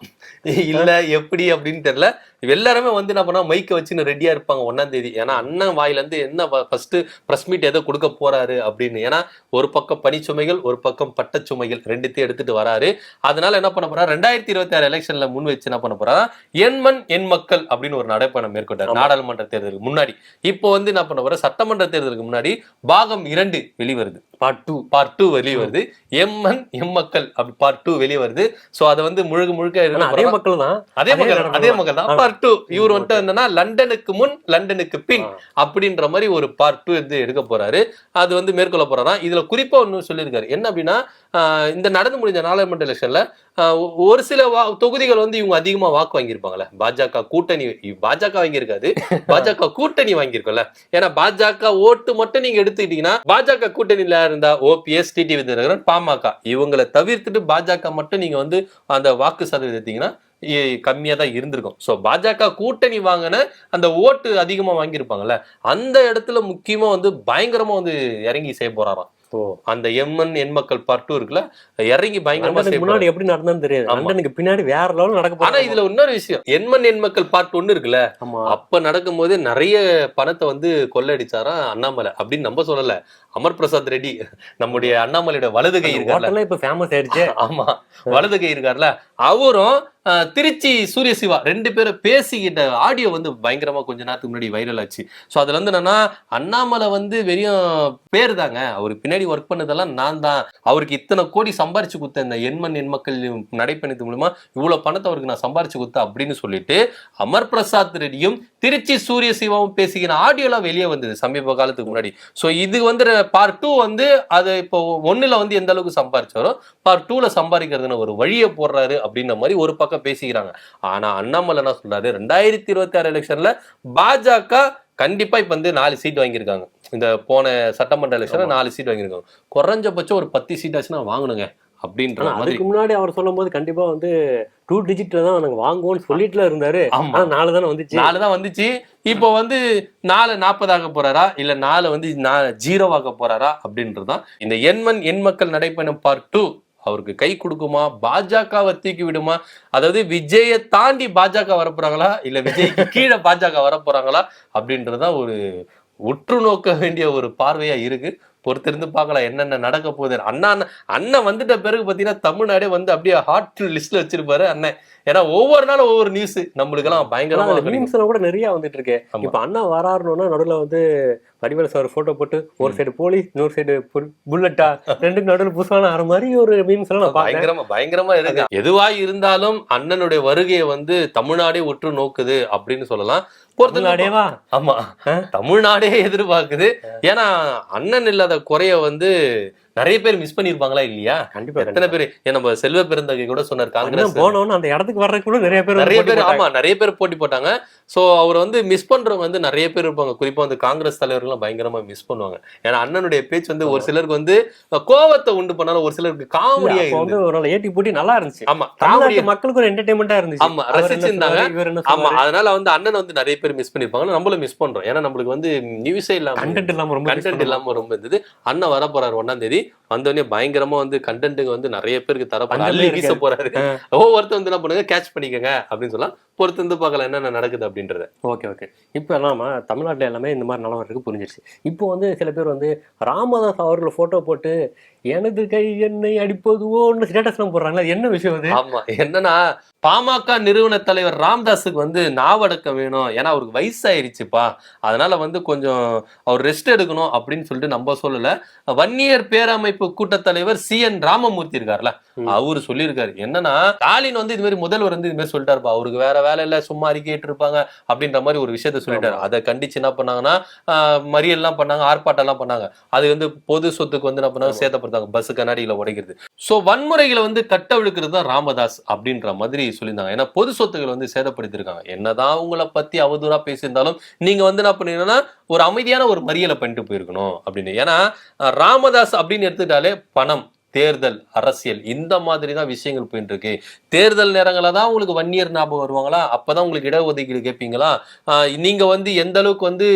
இல்ல எப்படி அப்படின்னு தெரியல. எல்லாருமே வந்து என்ன பண்ணா மைக்க வச்சுன்னு ரெடியா இருப்பாங்க ஒன்னாம் தேதி. ஏன்னா அண்ணன் வாயில இருந்து என்ன ஃபர்ஸ்ட் பிரஸ் மீட் எதை கொடுக்க போறாரு அப்படின்னு. ஏன்னா ஒரு பக்கம் பனிச்சுமைகள் ஒரு பக்கம் பட்டச்சுமைகள் ரெண்டுத்தையும் எடுத்துட்டு வராரு. அதனால என்ன பண்ண போறாரு ரெண்டாயிரத்தி இருபத்தி ஆறு எலெக்ஷன்ல முன் வச்சு என்ன பண்ண போறாரா எண்மண் எண் மக்கள் அப்படின்னு ஒரு நடைப்பயணம் மேற்கொண்டார். நாடாளுமன்ற தேர்தலுக்கு முன்னாடி. இப்போ வந்து என்ன பண்ண போற? சட்டமன்ற தேர்தலுக்கு முன்னாடி பாகம் இரண்டு வெளிவருது. பார்ட் டூ பார்ட் டூ வெளியே வருது எம்மன் எம்மக்கள் அப்படி பார்ட் டூ வெளியே வருது சோ அதை வந்து முழுக்க முழுக்க அதே? மக்கள் தான் அதே மக்கள் அதே மக்கள் தான். பார்ட் டூ இவர் வந்துட்டு என்னன்னா லண்டனுக்கு முன் லண்டனுக்கு பின். அப்படின்ற மாதிரி ஒரு பார்ட் டூ வந்து எடுக்க போறாரு. அது வந்து மேற்கொள்ள போறாராம். இதுல குறிப்பா ஒண்ணு சொல்லியிருக்காரு. என்ன அப்படின்னா இந்த நடந்து முடிஞ்ச நாடாளுமன்ற எலெக்ஷன்ல ஒரு சில வா- தொகுதிகள் வந்து இவங்க அதிகமா வாக்கு வாங்கியிருப்பாங்கல்ல. பாஜக கூட்டணி பாஜக வாங்கியிருக்காது. (laughs) பாஜக கூட்டணி வாங்கியிருக்கோம்ல. ஏன்னா பாஜக ஓட்டு மட்டும் நீங்க எடுத்துக்கிட்டீங்கன்னா பாஜக கூட்டணியில இருந்தா ஓபிஎஸ் டிடி விதிநகரன் பாமக இவங்களை தவிர்த்துட்டு பாஜக மட்டும் நீங்க வந்து அந்த வாக்கு சதவீதம் எடுத்தீங்கன்னா கம்மியா தான் இருந்திருக்கும். சோ பாஜக கூட்டணி வாங்கின அந்த ஓட்டு அதிகமா வாங்கியிருப்பாங்கல்ல அந்த இடத்துல முக்கியமா வந்து பயங்கரமா வந்து இறங்கி செய்ய போறாராம். ஓ அந்த எம்என் எண் மக்கள் பார்ட் டூ இருக்குல்ல இறங்கி பயங்கரமா முன்னாடி. எப்படி நடந்ததுன்னு தெரியாது. ஆமா. லண்டனுக்கு பின்னாடி வேற லெவல் நடக்க ஆனா இதுல இன்னொரு விஷயம். எண்மண் எண் மக்கள் பார்ட் ஒன்னு இருக்குல்ல ஆமா. அப்ப நடக்கும்போது நிறைய பணத்தை வந்து கொள்ளடிச்சாரா அண்ணாமலை அப்படின்னு நம்ம சொல்லல. அமர் பிரசாத் ரெட்டி நம்முடைய அண்ணாமலையோட வலது கை இருக்கார்ல. இப்ப ஃபேமஸ் ஆயிடுச்சு. (laughs) ஆமா. வலது கை இருக்கார்ல. அவரும் திருச்சி சூரிய சிவா ரெண்டு பேரும் பேசிக்கிட்ட ஆடியோ வந்து பயங்கரமா கொஞ்ச நேரத்துக்கு முன்னாடி வைரல் ஆச்சு. ஸோ அதுல வந்து என்னன்னா அண்ணாமலை வந்து வெறும் பேர் தாங்க. அவருக்கு பின்னாடி ஒர்க் பண்ணதெல்லாம் நான் தான். அவருக்கு இத்தனை கோடி சம்பாரிச்சு கொடுத்த இந்த எண்மண் எண் மக்கள் நடைப்பயணத்து மூலமா இவ்வளவு பணத்தை அவருக்கு நான் சம்பாரிச்சு கொடுத்தேன் அப்படின்னு சொல்லிட்டு அமர் பிரசாத் ரெட்டியும் திருச்சி சூரிய சிவாவும் பேசிக்கிற ஆடியோலாம் வெளியே வந்தது சமீப காலத்துக்கு முன்னாடி. ஸோ இது வந்து பார்ட் டூ வந்து அது இப்போ ஒண்ணுல வந்து எந்த அளவுக்கு சம்பாரிச்சாரோ பார்ட் டூல சம்பாதிக்கிறதுன்னு ஒரு வழியை போடுறாரு அப்படின்ற மாதிரி ஒரு பக்கம் பேசிக்கிறாங்க. ஆனா அண்ணாமலை என்ன சொல்றாரு? ரெண்டாயிரத்தி இருபத்தி ஆறு எலெக்ஷன்ல பாஜக கண்டிப்பா இப்ப வந்து நாலு சீட் வாங்கியிருக்காங்க. இந்த போன சட்டமன்ற எலெக்ஷன்ல நாலு சீட் வாங்கியிருக்காங்க. குறைஞ்சபட்சம் ஒரு பத்து சீட் ஆச்சுன்னா வாங்கணுங்க. அப்படின்ற அதுக்கு முன்னாடி அவர் சொல்லும் போது கண்டிப்பா வந்து டூ டிஜிட்ல தான் நாங்க வாங்குவோம்னு சொல்லிட்டுல இருந்தாரு. ஆமா. நாலு தானே வந்துச்சு. நாலு தான் வந்துச்சு. இப்போ வந்து நாலு நாற்பதாக போறாரா? இல்ல நாலு வந்து ஜீரோவாக்க போறாரா? அப்படின்றதுதான். இந்த எண்மண் எண் மக்கள் நடைப்பயணம் பார்ட் டூ அவருக்கு கை கொடுக்குமா? பாஜகவை தூக்கி விடுமா? அதாவது விஜயை தாண்டி பாஜக வரப்போறாங்களா? இல்ல விஜய்க்கு கீழே பாஜக வரப்போறாங்களா? அப்படின்றதுதான் ஒரு உற்று நோக்க வேண்டிய ஒரு பார்வையா இருக்கு. பொறுத்திருந்து பார்க்கலாம் என்னென்ன நடக்க போகுது அண்ணா அண்ணன் வந்துட்ட பிறகு பாத்தீங்கன்னா தமிழ்நாடே வந்து அப்படியே ஹாட் லிஸ்ட்ல வச்சிருப்பாரு அண்ணன். ஏன்னா ஒவ்வொரு நாளும் ஒவ்வொரு நியூஸ் நம்மளுக்கெல்லாம் பயங்கரமா கிடைக்கும். மீம்ஸ் எல்லாம் கூட நிறைய வந்துட்டு இருக்கு. இப்ப அண்ணா வராருன்னா நடுவுல வந்து வடிவேல சார் போட்டோ போட்டு ஒரு சைடு போலீஸ் இன்னொரு சைடு புல்லட்டா ரெண்டுக்கு நடுவுல புதுசான ஆற மாதிரி ஒரு மீம்ஸ் எல்லாம் பயங்கரமா பயங்கரமா இருக்கு. எதுவா இருந்தாலும் அண்ணனுடைய வருகையை வந்து தமிழ்நாடே உற்று நோக்குது அப்படின்னு சொல்லலாம். தமிழ்நாடேவா ஆமா. தமிழ்நாடே எதிர்பார்க்குது. ஏன்னா அண்ணன் இல்லாத குறைய வந்து நிறைய பேர் மிஸ் பண்ணிருப்பாங்களா இல்லையா? கண்டிப்பா எத்தனை பேர்? நம்ம செல்வ பெருந்தகை கூட சொன்னார் காங்கிரஸ். போனோம்னு அந்த இடத்துக்கு வர்றதுக்கு கூட நிறைய பேர் நிறைய பேர். ஆமா நிறைய பேர் போட்டி போட்டாங்க. சோ அவர் வந்து மிஸ் பண்றவங்க வந்து நிறைய பேர் இருப்பாங்க. குறிப்பா வந்து காங்கிரஸ் தலைவர்கள்லாம் பயங்கரமா மிஸ் பண்ணுவாங்க. ஏன்னா அண்ணனுடைய பேச்சு வந்து ஒரு சிலருக்கு வந்து கோவத்தை உண்டு பண்ணாலும் ஒரு சிலருக்கு காமெடியா வந்து ஒரு ஏட்டி போட்டி நல்லா இருந்துச்சு. ஆமா தமிழ்நாட்டு மக்களுக்கு ஒரு என்டர்டைன்மெண்டா இருந்துச்சு. ஆமா, ரசிச்சிருந்தாங்க. ஆமா அதனால வந்து அண்ணன் வந்து நிறைய பேர் மிஸ் பண்ணிருப்பாங்க. நம்மளும் மிஸ் பண்றோம். ஏன்னா நம்மளுக்கு வந்து நியூஸே இல்லாம கண்டென்ட் இல்லாம ரொம்ப கண்டென்ட். இல்லாம ரொம்ப இருந்தது. அண்ணன் வர போறாரு ஒன்னாம் தேதி. வந்தோடனே பயங்கரமா வந்து கண்டென்ட்டுங்க வந்து நிறைய பேருக்கு தர அள்ளி வீச. போறாரு. ஒவ்வொருத்தர் வந்து என்ன பண்ணுங்க கேட்ச் பண்ணிக்கங்க அப்படின்னு சொல்லலாம். பொறுத்து வந்து பார்க்கலாம் என்னென்ன நடக்குது அப்படின்றத. Okay okay. இப்போ நம்ம தமிழ்நாட்டில் எல்லாமே இந்த மாதிரி நிலவரம் இருக்கு புரிஞ்சிருச்சு. இப்போ வந்து சில பேர் வந்து ராமதாஸ் அவர்கள் ஃபோட்டோ போட்டு எனது கை என்னை அடிப்பதுவோன்னு ஸ்டேட்டஸ்லாம் போடுறாங்களா என்ன விஷயம் அது? ஆமா என்னன்னா பாமக நிறுவன தலைவர் ராம்தாஸுக்கு வந்து நாவடக்கம் வேணும். ஏன்னா அவருக்கு வயசாயிருச்சுப்பா. அதனால வந்து கொஞ்சம் அவர் ரெஸ்ட் எடுக்கணும் அப்படின்னு சொல்லிட்டு நம்ம சொல்லல. வன்னியர் பேரமைப்பு கூட்டத்தலைவர் சி என் ராமமூர்த்தி இருக்கார்ல ம். அவரு சொல்லியிருக்காரு. என்னன்னா ஸ்டாலின் வந்து இது மாதிரி முதல்வர் வந்து இது மாதிரி சொல்லிட்டாருப்பா. அவருக்கு வேற வேலை இல்ல சும்மா அறிக்கையிட்டு இருப்பாங்க அப்படின்ற மாதிரி ஒரு விஷயத்த சொல்லிட்டாரு. அதை கண்டிச்சு என்ன பண்ணாங்கன்னா மறியல்லாம் பண்ணாங்க ஆர்ப்பாட்டம் எல்லாம் பண்ணாங்க. அது வந்து பொது சொத்துக்கு வந்து என்ன பண்ணாங்க சேதப்படுத்தாங்க பஸ் கண்ணாடியில் உடைக்கிறது. சோ வன்முறைகளை வந்து கட்டவிழுக்கிறது தான் ராமதாஸ் அப்படின்ற மாதிரி சொல்லியிருந்தாங்க. ஏன்னா பொது சொத்துக்கள் வந்து சேதப்படுத்திருக்காங்க என்னதான் உங்களை பத்தி அவதூறா பேசியிருந்தாலும் நீங்க வந்து என்ன பண்ணீங்கன்னா ஒரு அமைதியான ஒரு மறியலை பண்ணிட்டு போயிருக்கணும் அப்படின்னு. ஏன்னா ராமதாஸ் அப்படின்னு எடுத்துக்கிட்டாலே பணம். தேர்தல் அரசியல் இந்த மாதிரி தான் விஷயங்கள் போயிட்டு இருக்கு தேர்தல் நேரங்கள தான் உங்களுக்கு வன்னியர் ஞாபகம் வருவாங்களா? அப்பதான் உங்களுக்கு இடஒதுக்கீடு கேட்பீங்களா? நீங்க வந்து எந்த அளவுக்கு வந்து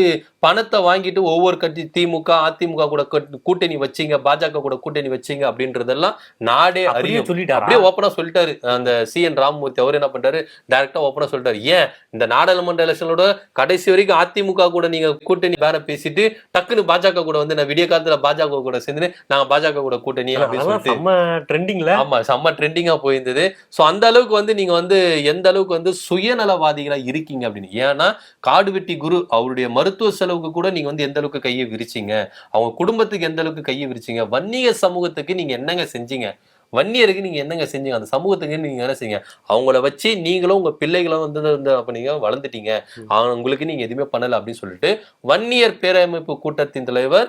பணத்தை வாங்கிட்டு ஒவ்வொரு கட்சி திமுக அதிமுக கூட கட்- கூட்டணி வச்சீங்க பாஜக கூட கூட்டணி வச்சீங்க அப்படின்றதெல்லாம் நாடே அறியும். சொல்லிட்டாரா? அப்படியே ஓப்பனா சொல்லிட்டாரு. அந்த சி என் ராமமூர்த்தி அவர் என்ன பண்றாரு? டைரக்டா ஓப்பனா சொல்லிட்டாரு. ஏன்? இந்த நாடாளுமன்ற எலெக்ஷனோட கடைசி வரைக்கும் அதிமுக கூட நீங்க கூட்டணி வேற பேசிட்டு டக்குன்னு பாஜக கூட வந்து நான் விடிய காலத்துல பாஜக கூட சேர்ந்து நாங்க பாஜக கூட கூட்டணி அப்படின்னு சொல்லிட்டு செம்ம ட்ரெண்டிங்ல ஆமா செம்ம ட்ரெண்டிங்கா போயிருந்தது. சோ அந்த அளவுக்கு வந்து நீங்க வந்து எந்த அளவுக்கு வந்து சுயநலவாதிகளா இருக்கீங்க அப்படின்னு? ஏன்னா காடு வெட்டி குரு அவருடைய மருத்துவ செலவுக்கு கூட நீங்க வந்து எந்த அளவுக்கு கையை விரிச்சீங்க? அவங்க குடும்பத்துக்கு எந்த அளவுக்கு கையை விரிச்சீங்க? வன்னிய சமூகத்துக்கு நீங்க என்னங்க செஞ்சீங்க? வன்னியருக்கு நீங்க என்னங்க செஞ்சீங்க? அந்த சமூகத்துக்கு நீங்க என்ன செஞ்சீங்க? அவங்கள வச்சு நீங்களும் உங்க பிள்ளைகளும் வந்து அப்ப நீங்க வளர்ந்துட்டீங்க. அவங்களுக்கு நீங்க எதுவுமே பண்ணல அப்படின்னு சொல்லிட்டு வன்னியர் பேரமைப்பு கூட்டத்தின் தலைவர்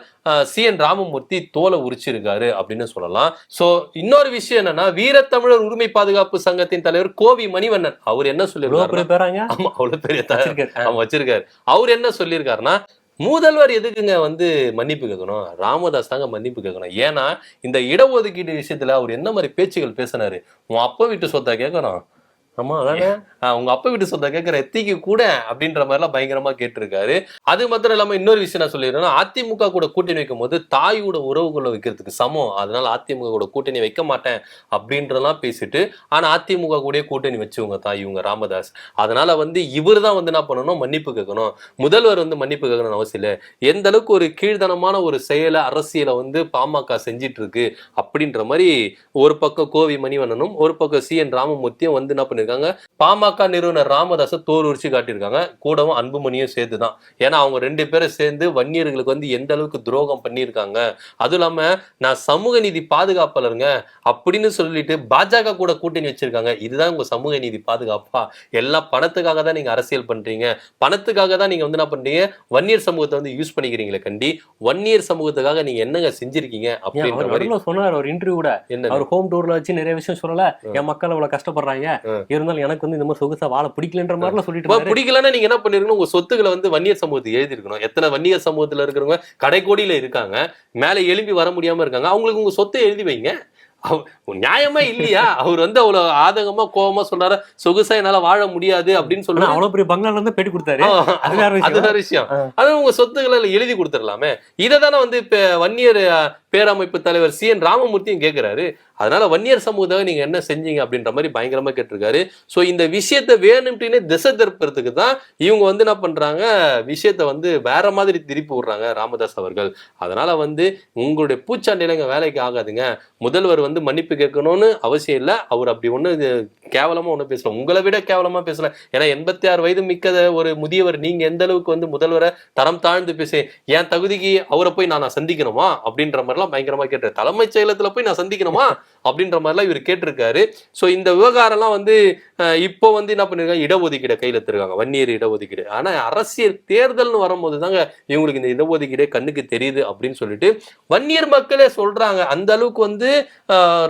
சி. என். ராமமூர்த்தி தோலை உரிச்சிருக்காரு அப்படின்னு சொல்லலாம். சோ இன்னொரு விஷயம் என்னன்னா வீரத்தமிழர் உரிமை பாதுகாப்பு சங்கத்தின் தலைவர் கோவி மணிவண்ணன். அவர் என்ன சொல்லியிருக்காரு ஆமா அவ்வளவு பெரிய வச்சிருக்காரு. அவர் என்ன சொல்லியிருக்காருன்னா முதல்வர் எதுக்குங்க வந்து மன்னிப்பு கேட்கணும்? ராமதாஸ் தாங்க மன்னிப்பு கேட்கணும். ஏன்னா இந்த இடஒதுக்கீடு விஷயத்துல அவர் என்ன மாதிரி பேச்சுகள் பேசினாரு? உன் அப்பா வீட்டு சொத்தா கேட்கணும். ஆமா அதானே? உங்க அப்பா வீட்டு சொந்த கேட்கிற எத்திக்கு கூட அப்படின்ற மாதிரிலாம் பயங்கரமா கேட்டிருக்காரு. அது மாத்திரம் இல்லாம இன்னொரு விஷயம் நான் சொல்லிடுறேன் அதிமுக கூட கூட்டணி வைக்கும் போது தாயோட உறவுகளை வைக்கிறதுக்கு சமம். அதனால அதிமுக கூட கூட்டணி வைக்க மாட்டேன் அப்படின்றதெல்லாம் பேசிட்டு ஆனா அதிமுக கூட கூட்டணி வச்சவங்க தாய் இவங்க ராமதாஸ். அதனால வந்து இவர் தான் வந்து என்ன பண்ணணும்? மன்னிப்பு கேட்கணும். முதல்வர் வந்து மன்னிப்பு கேட்கணும்னு அவசியம் இல்லை. எந்த அளவுக்கு ஒரு கீழ்த்தனமான ஒரு செயலை அரசியலை வந்து பாமக செஞ்சிட்டு இருக்கு அப்படின்ற மாதிரி ஒரு பக்கம் கோவி மணிவண்ணனும் ஒரு பக்கம் சி என் ராமமூர்த்தியும் வந்து என்ன பண்ணிருக்காங்க பாமக நிறுவனர் ராமதாஸை தோல் உரிச்சு காட்டியிருக்காங்க. கூடவும் அன்புமணியும் சேர்த்து தான் ஏன்னா அவங்க ரெண்டு பேரும் சேர்ந்து வன்னியர்களுக்கு வந்து எந்த அளவுக்கு துரோகம் பண்ணியிருக்காங்க. அதுவும் இல்லாம நான் சமூக நீதி பாதுகாப்பாளருங்க. அப்படின்னு சொல்லிட்டு பாஜக கூட கூட்டணி வச்சிருக்காங்க. இதுதான் உங்க சமூக நீதி பாதுகாப்பா? எல்லாம் பணத்துக்காக தான் நீங்க அரசியல் பண்றீங்க. பணத்துக்காக தான் நீங்க வந்து என்ன பண்றீங்க? வன்னியர் சமூகத்தை வந்து யூஸ் பண்ணிக்கிறீங்களே கண்டி. வன்னியர் சமூகத்துக்காக நீங்க என்னங்க செஞ்சிருக்கீங்க நடுவுல சொன்னார் ஒரு இன்டர்வியூ கூட. என்ன அவர் ஹோம் டூர்ல வச்சு நிறைய விஷயம் சொல்லல. என் மக்கள் அவ்வளவு கஷ்டப்படுறாங்க. இருந்தாலும் எனக்கு வந்து இந்த மாதிரி சொகுசா வாழ பிடிக்கலன்ற மாதிரிலாம் சொல்லிட்டு பிடிக்கலன்னா நீங்க என்ன பண்ணிருக்கணும்? உங்க சொத்துக்களை வந்து வன்னியர் சமூகத்துக்கு எழுதி இருக்கணும் எத்தனை வன்னியர் சமூகத்துல இருக்கிறவங்க கடைக்கோடியில இருக்காங்க. மேல எழும்பி வர முடியாம இருக்காங்க. அவங்களுக்கு உங்க சொத்தை எழுதி வைங்க. நியாயமா இல்லையா? அவர் வந்து அவ்வளவு ஆதங்கமா கோவமா சொன்னாரு. சொகுசா என்னால வாழ முடியாது அப்படின்னு சொல்லுவாங்க அவ்வளவு பெரிய பங்களால இருந்து பேட்டி கொடுத்தாரு. அது வேற விஷயம். அது உங்க சொத்துக்களை எழுதி கொடுத்துடலாமே. இதை தானே வந்து இப்ப வன்னியர் பேரமைப்பு தலைவர் சி. என். ராமமூர்த்தியும் கேட்கிறாரு அதனால வன்னியர் சமூகத்தை நீங்க என்ன செஞ்சீங்க அப்படின்ற மாதிரி பயங்கரமா கேட்டிருக்காரு. சோ இந்த விஷயத்த வேணும்ட்டுனே திசை திருப்பறதுக்கு தான் இவங்க வந்து என்ன பண்றாங்க? விஷயத்த வந்து வேற மாதிரி திருப்பி விடுறாங்க ராமதாஸ் அவர்கள். அதனால வந்து உங்களுடைய பூச்சாண்டியில இங்க வேலைக்கு ஆகாதுங்க. முதல்வர் வந்து மன்னிப்பு கேட்கணும்னு அவசியம் இல்லை. அவர் அப்படி ஒண்ணு கேவலமாக கேவலமா ஒண்ணு பேசல. உங்களை விட கேவலமா பேசல. ஏன்னா எண்பத்தி ஆறு வயது மிக்க ஒரு முதியவர் நீங்க எந்த அளவுக்கு வந்து முதல்வரை தரம் தாழ்ந்து பேசி என் தகுதிக்கு அவரை போய் நான் நான் சந்திக்கணுமா? அப்படின்ற மாதிரிலாம் பயங்கரமா கேட்டேன் தலைமைச் செயலத்தில் போய் நான் சந்திக்கணுமா? அப்படின்ற மாதிரிலாம் இவர் கேட்டிருக்காரு. சோ இந்த விவகாரம்லாம் வந்து இப்போ வந்து என்ன பண்ணிருக்காங்க? இடஒதுக்கீடை கையில எடுத்திருக்காங்க. வன்னியர் இடஒதுக்கீடு. ஆனா அரசியல் தேர்தல்னு வரும்போது தாங்க இவங்களுக்கு இந்த இடஒதுக்கீடே கண்ணுக்கு தெரியுது அப்படின்னு சொல்லிட்டு வன்னியர் மக்களே சொல்றாங்க. அந்த அளவுக்கு வந்து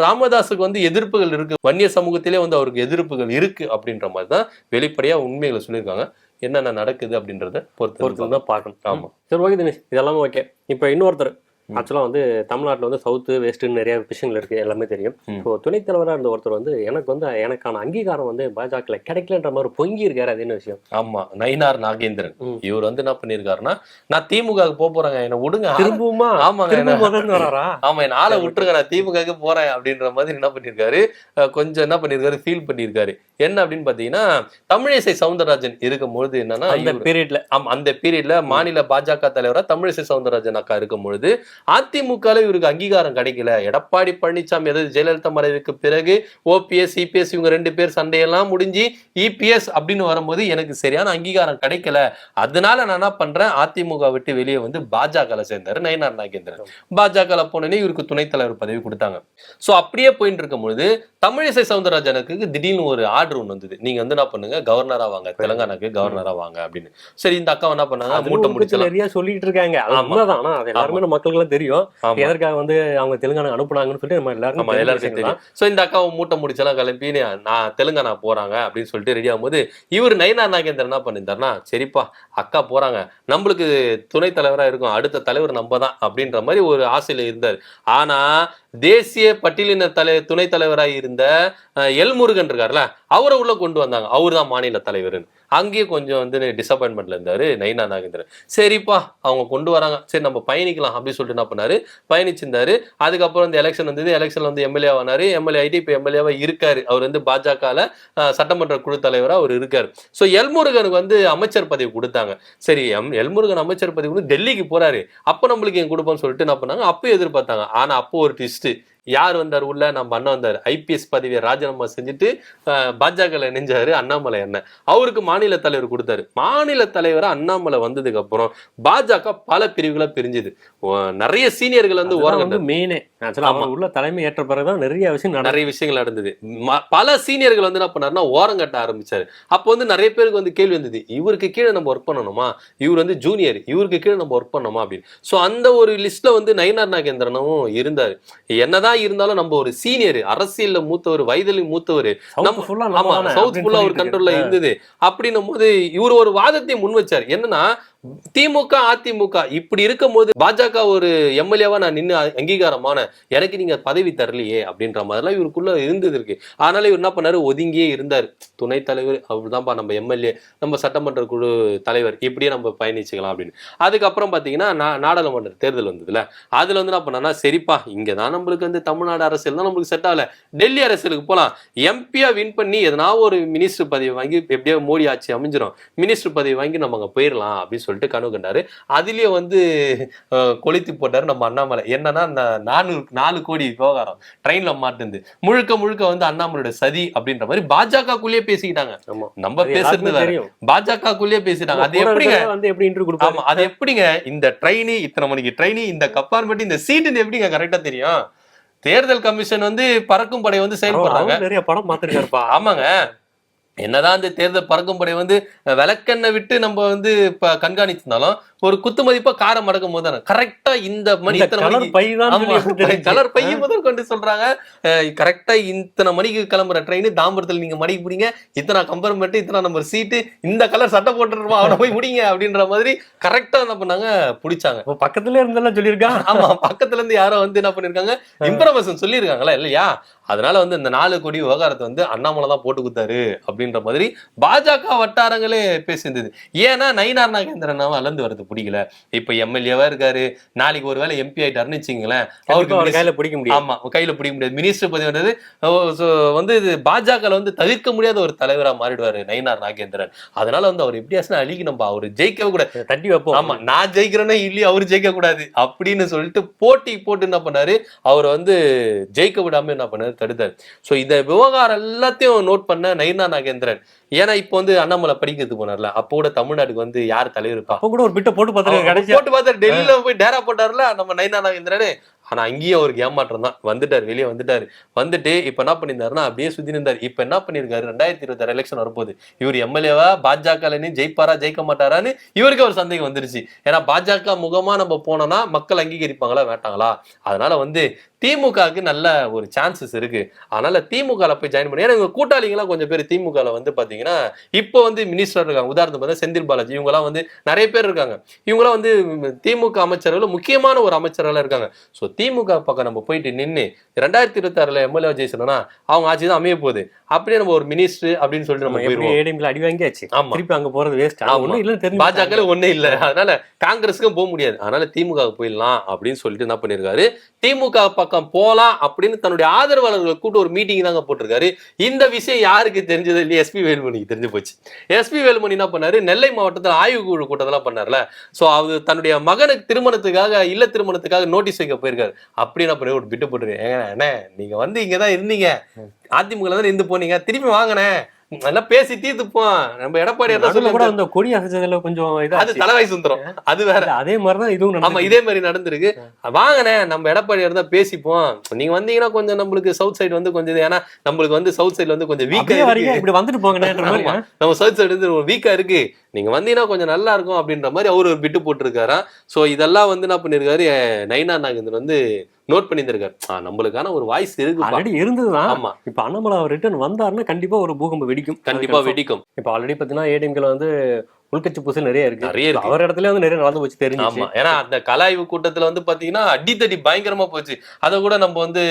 ராமதாஸுக்கு வந்து எதிர்ப்புகள் இருக்கு. வன்னியர் சமூகத்திலே வந்து அவருக்கு எதிர்ப்புகள் இருக்கு அப்படின்ற மாதிரி தான் வெளிப்படையா உண்மைகளை சொல்லியிருக்காங்க. என்னென்ன நடக்குது அப்படின்றத பொறுத்து பொறுத்து தான். பார்க்கணும். ஆமா. சரி ஓகே தினேஷ். இதெல்லாமே ஓகே. இப்போ இன்னொருத்தர். ஆக்சுவலாக வந்து தமிழ்நாட்டில் வந்து சவுத்து வெஸ்ட்டுன்னு நிறைய விஷயங்கள் இருக்கு எல்லாமே தெரியும். ஸோ துணைத் தலைவராக இருந்த ஒருத்தர் வந்து எனக்கு வந்து எனக்கான அங்கீகாரம் வந்து பாஜக கிடைக்கலன்ற மாதிரி பொங்கி இருக்காரு அது என்ன விஷயம்? ஆமா நயினார் நாகேந்திரன். இவர் வந்து என்ன பண்ணிருக்காருன்னா நான் திமுக போக போறேங்க என்ன விடுங்க திரும்பவுமா ஆமாங்க திரும்ப என்ன- ஆளை விட்டுருங்க நான் திமுக போறேன் அப்படின்ற மாதிரி என்ன பண்ணிருக்காரு அஹ் கொஞ்சம் என்ன பண்ணிருக்காரு ஃபீல் பண்ணிருக்காரு என்ன அப்படின்னு பாத்தீங்கன்னா தமிழிசை சவுந்தரராஜன் இருக்கும்பொழுது என்னன்னா அந்த பீரியட்ல ஆமா அந்த பீரியட்ல மாநில பாஜக தலைவரா தமிழிசை சவுந்தரராஜன் அக்கா இருக்கும் பொழுது அதிமுகல இவருக்கு அங்கீகாரம் கிடைக்கல. எடப்பாடி பழனிசாமி அதாவது ஜெயலலிதா மறைவுக்கு பிறகு ஓபிஎஸ் சிபிஎஸ் இவங்க ரெண்டு பேர் சண்டையெல்லாம் முடிஞ்சு இபிஎஸ் அப்படின்னு வரும்போது எனக்கு சரியான அங்கீகாரம் கிடைக்கல. அதனால நான் என்ன பண்றேன்? அதிமுக விட்டு வெளியே வந்து பாஜகல சேர்ந்தாரு நயனார் நாகேந்திரன். பாஜகல போனோடனே இவருக்கு துணைத் தலைவர் பதவி கொடுத்தாங்க. சோ அப்படியே போயிட்டு இருக்கும் பொழுது தமிழிசை சவுந்தரராஜனுக்கு திடீர்னு ஒரு ஆர்டர் ஒன்று வந்தது. நீங்க வந்து என்ன பண்ணுங்க? கவர்னரா வாங்க. தெலுங்கானாக்கு கவர்னரா வாங்க அப்படின்னு. சரி இந்த அக்கா என்ன பண்ணாங்க? மூட்டை முடிச்சலாம். நிறைய சொல்லிட்டு இருக்காங்க. அது மக்களுக்கு தெரியும் எதற்காக வந்து அவங்க தெலுங்கானா அனுப்புனாங்கன்னு சொல்லிட்டு நம்ம எல்லாருக்கும் எல்லாருக்கும். தெரியும். சோ இந்த அக்காவை மூட்டை முடிச்செல்லாம் கிளம்பி நான் தெலுங்கானா போறாங்க அப்படின்னு சொல்லிட்டு ரெடி ஆகும்போது இவர் நயனார் நாகேந்திரன் என்ன பண்ணியிருந்தாருன்னா சரிப்பா அக்கா போறாங்க. நம்மளுக்கு துணைத் தலைவரா இருக்கும். அடுத்த தலைவர் நம்ம தான் அப்படின்ற மாதிரி ஒரு ஆசையில இருந்தார். ஆனா தேசிய பட்டியலின தலை துணைத் தலைவராக இருந்த எல் முருகன் இருக்கார்ல அவரை உள்ள கொண்டு வந்தாங்க. அவர் தான் மாநில தலைவர்னு அங்கேயே கொஞ்சம் வந்து டிசப்பாயின்மெண்ட்ல இருந்தாரு நயினா நாகேந்திரன். சரிப்பா அவங்க கொண்டு வராங்க. சரி நம்ம பயணிக்கலாம் அப்படின்னு சொல்லிட்டு என்ன பண்ணாரு? பயணிச்சிருந்தாரு. அதுக்கப்புறம் இந்த எலெக்ஷன் வந்தது. எலெக்ஷன்ல வந்து எம்எல்ஏ ஆனாரு எம்எல்ஏ ஐடி இப்போ எம்எல்ஏவா இருக்காரு. அவர் வந்து பாஜகவில் சட்டமன்ற குழு தலைவராக அவர் இருக்கார். ஸோ எல்முருகனுக்கு வந்து அமைச்சர் பதவி கொடுத்தாங்க. சரி எம் எல்முருகன் அமைச்சர் பதவி வந்து டெல்லிக்கு போறாரு. அப்போ நம்மளுக்கு என் கொடுப்போம்னு சொல்லிட்டு என்ன பண்ணாங்க? அப்போ எதிர்பார்த்தாங்க. ஆனால் அப்போ ஒரு ட்விஸ்ட் யார் வந்தார் உள்ள? நம்ம அண்ணன் வந்தார். ஐபிஎஸ் பதவியை ராஜினாமா செஞ்சுட்டு பாஜக இணைஞ்சாரு அண்ணாமலை அண்ணன். அவருக்கு மாநில தலைவர் கொடுத்தாரு. மாநில தலைவரா அண்ணாமலை வந்ததுக்கு அப்புறம் பாஜக பல பிரிவுகளா பிரிஞ்சுது. நிறைய சீனியர்கள் வந்து ஓரம் வந்து மெயினே அவர் உள்ள தலைமை ஏற்ற பிறகுதான் நிறைய விஷயம் நிறைய விஷயங்கள் நடந்தது. பல சீனியர்கள் வந்து என்ன பண்ணாருன்னா ஓரம் கட்ட ஆரம்பிச்சாரு. அப்போ வந்து நிறைய பேருக்கு வந்து கேள்வி வந்தது இவருக்கு கீழே நம்ம ஒர்க் பண்ணணுமா? இவர் வந்து ஜூனியர் இவருக்கு கீழே நம்ம ஒர்க் பண்ணணுமா? அப்படின்னு. ஸோ அந்த ஒரு லிஸ்ட்ல வந்து நயினார் நாகேந்திரனும் இருந்தாரு. என்னதான் இருந்தாலும் நம்ம ஒரு சீனியர் அரசியல்ல மூத்தவர் வயதிலும் மூத்தவர் சவுத் ஃபுல்லா சவுத் ஃபுல்லா ஒரு கண்ட்ரோல்ல இருந்தது. அப்படின்னும் போது இவர் ஒரு வாதத்தை முன் வச்சார் என்னன்னா திமுக அதிமுக இப்படி இருக்கும்போது பாஜக ஒரு எம்எல்ஏவா நான் நின்று அங்கீகாரமான எனக்கு நீங்க பதவி தரலையே அப்படின்ற மாதிரிலாம் இவருக்குள்ள இருந்தது இருக்கு. அதனால இவர் என்ன பண்ணாரு? ஒதுங்கியே இருந்தார். துணைத் தலைவர் அவர்தான்ப்பா நம்ம எம்எல்ஏ நம்ம சட்டமன்ற குழு தலைவர் இப்படியே நம்ம பயணிச்சுக்கலாம் அப்படின்னு. அதுக்கப்புறம் பாத்தீங்கன்னா நாடாளுமன்ற தேர்தல் வந்ததுல. அதுல வந்து என்ன பண்ணா சரிப்பா இங்க தான் நம்மளுக்கு வந்து தமிழ்நாடு அரசியல் தான் நம்மளுக்கு செட் ஆகல. டெல்லி அரசியலுக்கு போலாம். எம்பியா வின் பண்ணி எதனா ஒரு மினிஸ்டர் பதவி வாங்கி எப்படியோ மோடி ஆட்சி அமைஞ்சிரும். மினிஸ்டர் பதவி வாங்கி நம்ம அங்க போயிடலாம் அப்படின்னு சொல்லிட்டு கனவு கண்டாரு. அதுலயே வந்து கொளுத்தி போட்டாரு நம்ம அண்ணாமலை. என்னன்னா நானூறு நாலு கோடி விவகாரம் ட்ரெயின்ல மாட்டுந்து முழுக்க முழுக்க வந்து அண்ணாமலையோட சதி அப்படின்ற மாதிரி பாஜகக்குள்ளேயே பேசிக்கிட்டாங்க. நம்ம பேசுறது பாஜகக்குள்ளேயே பேசிட்டாங்க. அது எப்படிங்க? வந்து எப்படி இன்டர்வியூ ஆமா. அது எப்படிங்க? இந்த ட்ரெயின் இத்தனை மணிக்கு ட்ரெயின் இந்த கப்பார்மெண்ட் இந்த சீட்டு எப்படிங்க? கரெக்டா தெரியும்? தேர்தல் கமிஷன் வந்து பறக்கும் படை வந்து செயல்படுறாங்க. நிறைய படம் பார்த்திருக்காருப்பா. ஆமாங்க. என்னதான் இந்த தேர்தல் பறக்கும் படை வந்து விளக்கெண்ணை விட்டு நம்ம வந்து இப்போ கண்காணிச்சிருந்தாலும் ஒரு குத்து மதிப்பா காரை மடக்கும் போது கரெக்டா இந்த மணி கலர் பைய முதல் கொண்டு சொல்றாங்க. கரெக்டா இத்தனை மணிக்கு கிளம்புற ட்ரெயின் தாம்பரத்துல நீங்க மணிக்கு பிடிங்க. இத்தனை கம்பர்மெண்ட் இத்தனை நம்பர் சீட்டு இந்த கலர் சட்டை போட்டுருமா அவனை போய் முடிங்க அப்படின்ற மாதிரி கரெக்டா என்ன பண்ணாங்க? பிடிச்சாங்க. பக்கத்துல இருந்தெல்லாம் சொல்லியிருக்கான் ஆமா பக்கத்துல இருந்து யாரோ வந்து என்ன பண்ணிருக்காங்க? இன்ஃபர்மேஷன் சொல்லியிருக்காங்களா இல்லையா? அதனால வந்து இந்த நாலு கோடி விவகாரத்தை வந்து அண்ணாமலை தான் போட்டு கொடுத்தாரு அப்படின்ற மாதிரி பாஜக வட்டாரங்களே பேசியிருந்தது. ஏன்னா நயினார் நாகேந்திரன் வளர்ந்து வரது. பிடிக்கல. இப்ப எம்எல்ஏவா இருக்காரு. நாளைக்கு ஒருவேளை எம்பி ஆயிட்டாருன்னு வச்சுங்களேன் அவருக்கு கையில பிடிக்க முடியும் ஆமா கையில பிடிக்க முடியாது. மினிஸ்டர் பதவி வந்தது so வந்து இது பாஜக வந்து தவிர்க்க முடியாத ஒரு தலைவரா மாறிடுவாரு நயினார் நாகேந்திரன். அதனால வந்து அவர் எப்படியாச்சும் அழிக்கணும்பா. அவர் ஜெயிக்கவே கூட தட்டி வைப்போம். ஆமா நான் ஜெயிக்கிறேன்னா இல்லையே அவர் ஜெயிக்க கூடாது அப்படின்னு சொல்லிட்டு போட்டி போட்டு என்ன பண்ணாரு? அவர் வந்து ஜெயிக்க விடாம என்ன பண்ணாரு? தடுத்தாரு. சோ இந்த விவகாரம் எல்லாத்தையும் நோட் பண்ண நயினா நாகேந்திரன். ஏன்னா இப்போ வந்து அண்ணாமலை படிக்கிறதுக்கு போனார்ல அப்போ கூட தமிழ்நாட்டுக்கு வந்து யார் தலைவர் இருப்பா? அப்ப கூட ஒரு பிட்ட போட்டு கடைசியா. போட்டு பார்த்தாரு டெல்லியில போய் டேரா போட்டார்ல நம்ம நயினா நாகேந்திரன் ஆனா அங்கேயும் அவருக்கு ஏமாற்றம் தான். வந்துட்டார் வெளியே வந்துட்டாரு. வந்துட்டு இப்ப என்ன பண்ணியிருந்தாருன்னா அப்படியே சுத்தி இருந்தார். இப்ப என்ன பண்ணிருக்காரு ரெண்டாயிரத்தி இருபத்தாறு எலெக்ஷன் வரப்போகுது. இவர் எம்எல்ஏவா பாஜக ஜெயிப்பாரா ஜெயிக்க மாட்டாரான்னு இவருக்கு ஒரு சந்தேகம் வந்துருச்சு. ஏன்னா பாஜக முகமா நம்ம போனோம்னா மக்கள் அங்கீகரிப்பாங்களா வேட்டாங்களா அதனால வந்து திமுகவுக்கு நல்ல ஒரு சான்சஸ் இருக்கு. அதனால திமுகவில் போய் ஜாயின் பண்ணி ஏன்னா இவங்க கூட்டாளிங்களாம் கொஞ்சம் பேர் திமுகவில் வந்து பாத்தீங்கன்னா இப்போ வந்து மினிஸ்டர் இருக்காங்க. உதாரணத்துக்கு பார்த்தா செந்தில் பாலாஜி. இவங்கலாம் வந்து நிறைய பேர் இருக்காங்க. இவங்களாம் வந்து திமுக அமைச்சர்கள் முக்கியமான ஒரு அமைச்சர்களா இருக்காங்க. ஸோ திமுக பக்கம் நம்ம போயிட்டு நின்று ரெண்டாயிரத்தி இருபத்தி ஆறுல எம்எல்ஏ ஜெயிச்சோம்னா அவங்க ஆட்சி தான் அமைய போகுது. அப்படியே நம்ம ஒரு மினிஸ்டர் அப்படின்னு சொல்லிட்டு நம்ம போயிருவோம். ஏடிஎம்ல அடி வாங்கியாச்சு? ஆமா. திருப்பி அங்க போறது வேஸ்ட். ஒண்ணும் இல்ல தெரிஞ்சு பாஜக ஒண்ணு இல்ல. அதனால காங்கிரஸுக்கும் போக முடியாது. அதனால திமுக போயிடலாம் அப்படின்னு சொல்லிட்டு என்ன பண்ணிருக்காரு? திமுக பக்கம் போலாம் அப்படின்னு தன்னுடைய ஆதரவாளர்களை கூட்டு ஒரு மீட்டிங் தாங்க போட்டிருக்காரு. இந்த விஷயம் யாருக்கு தெரிஞ்சது? இல்லையா எஸ்பி வேலுமணிக்கு தெரிஞ்சு போச்சு. எஸ்பி வேலுமணி என்ன பண்ணாரு? நெல்லை மாவட்டத்தில் ஆய்வு குழு கூட்டத்தெல்லாம் பண்ணார்ல சோ அவர் தன்னுடைய மகனுக்கு திருமணத்துக்காக இல்ல திருமணத்துக்காக நோட்டீஸ் வைக்க போயிருக்காரு. அப்படி என்ன பண்ணி ஒரு பிட்டு போட்டுருக்கேன். ஏங்க அண்ணே நீங்க வந்து இங்கதான் இருந்தீங்க. அதிமுக தான் இருந்து போனீங்க. திருப்பி வாங்கினே நல்லா பேசி தீர்த்துப்போம். நம்ம எடப்பாடி கூட அந்த கொடி அசைச்சதுல கொஞ்சம் அது இதாச்சு தலைவாய் சுந்தரம். அது வேற. அதே மாதிரிதான் இதுவும் ஆமா. இதே மாதிரி நடந்திருக்கு. வாங்கண்ணே நம்ம எடப்பாடி இருந்தா பேசிப்போம். நீங்க வந்தீங்கன்னா கொஞ்சம் நம்மளுக்கு சவுத் சைடு வந்து கொஞ்சம் இது, ஏன்னா நம்மளுக்கு வந்து சவுத் சைடுல வந்து கொஞ்சம் வீக்கா வரீங்க இப்படி வந்துட்டு ஆமா. நம்ம சவுத் சைடு வந்து வீக்கா இருக்கு. நீங்க வந்தீங்கன்னா கொஞ்சம் நல்லா இருக்கும் அப்படின்ற மாதிரி அவர் ஒரு பிட்டு போட்டிருக்காராம் சோ இதெல்லாம் வந்து என்ன பண்ணிருக்காரு நயினா நாகேந்திரன் வந்து நோட் பண்ணியிருந்திருக்காரு. ஆ, நம்மளுக்கான ஒரு வாய்ஸ் இருக்கு ஆல்ரெடி இருந்ததுதான். ஆமா. இப்ப அண்ணாமலை அவர் ரிட்டர்ன் வந்தாருன்னா கண்டிப்பா ஒரு பூகம்பம் வெடிக்கும். கண்டிப்பா வெடிக்கும். இப்ப ஆல்ரெடி பாத்தீங்கன்னா ஏடிஎம்கேல வந்து உள்கட்சி பூசல் நிறைய இருக்கு. நிறைய இருக்கு. அவர் இடத்துல வந்து நிறைய நடந்து போச்சு தெரிஞ்சு ஆமா. ஏன்னா அந்த கலாய்வு கூட்டத்துல வந்து பாத்தீங்கன்னா அடித்தடி பயங்கரமா போச்சு. அதை கூட நம்ம வந்து